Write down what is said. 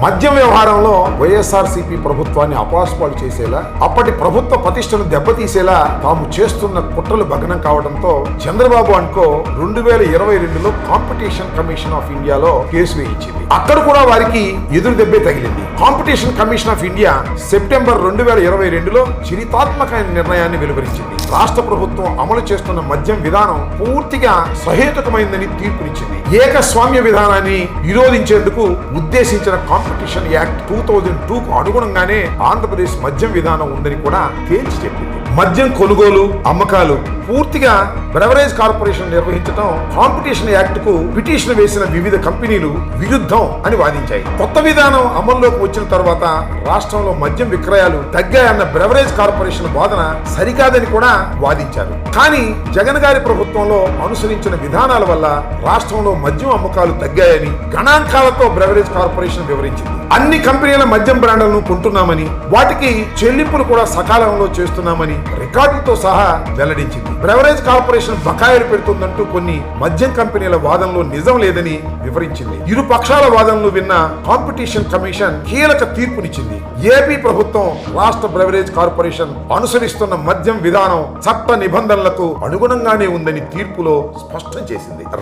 మద్యం వ్యవహారంలో వైఎస్ఆర్సీపీ ప్రభుత్వాన్ని అపాస్పాలు చేసేలా అప్పటి ప్రభుత్వ ప్రతిష్టను దెబ్బతీసేలా తాము చేస్తున్న కుట్రలు భగ్నం కావడంతో చంద్రబాబు అనుకో రెండు వేల ఇరవై రెండులో కాంపిటీషన్ కమిషన్ ఆఫ్ ఇండియాలో కేసు వేయించింది. అక్కడ కూడా వారికి ఎదురు దెబ్బే తగిలింది. Competition commission of India September రెండు వేల ఇరవై రెండులో చరితాత్మకమైన నిర్ణయాన్ని వెలువరించింది. రాష్ట్ర ప్రభుత్వం అమలు చేస్తున్న మద్యం విధానం పూర్తిగా సహేతుకమైందని తీర్పునిచ్చింది. ఏకస్వామ్య విధానాన్ని విరోధించేందుకు ఉద్దేశించిన competition act two thousand two కు అనుగుణంగానే ఆంధ్రప్రదేశ్ మద్యం విధానం ఉందని కూడా తేల్చి చెప్పింది. మద్యం కొనుగోలు అమ్మకాలు పూర్తిగా బ్రెవరేజ్ కార్పొరేషన్ నిర్వహించడం కాంపిటీషన్ యాక్ట్కు పిటిషన్ వేసిన వివిధ కంపెనీలు విరుద్ధం అని వాదించాయి. కొత్త విధానం అమల్లోకి వచ్చిన తర్వాత రాష్ట్రంలో మద్యం విక్రయాలు తగ్గాయన్న బ్రెవరేజ్ కార్పొరేషన్ వాదన సరికాదని కూడా వాదించారు. కానీ జగన్ గారి ప్రభుత్వంలో అనుసరించిన విధానాల వల్ల రాష్ట్రంలో మద్యం అమ్మకాలు తగ్గాయని గణాంకాలతో బ్రెవరేజ్ కార్పొరేషన్ వివరించింది. అన్ని కంపెనీల మద్యం బ్రాండ్లను కొంటున్నామని వాటికి చెల్లింపులు కూడా సకాలంలో చేస్తున్నామని రికార్డులతో సహా వెల్లడించింది. బ్రెవరేజ్ కార్పొరేషన్ బకాయిలు పెడుతుందంటూ కొన్ని మద్యం కంపెనీల వాదనలో నిజం లేదని వివరించింది. ఇరు పక్షాల వాదనలు విన్న కాంపిటీషన్ కమిషన్ కీలక తీర్పునిచ్చింది. ఏపీ ప్రభుత్వం రాష్ట్ర బ్రెవరేజ్ కార్పొరేషన్ అనుసరిస్తున్న మద్యం విధానం చట్ట నిబంధనలకు అనుగుణంగానే ఉందని తీర్పులో స్పష్టం చేసింది.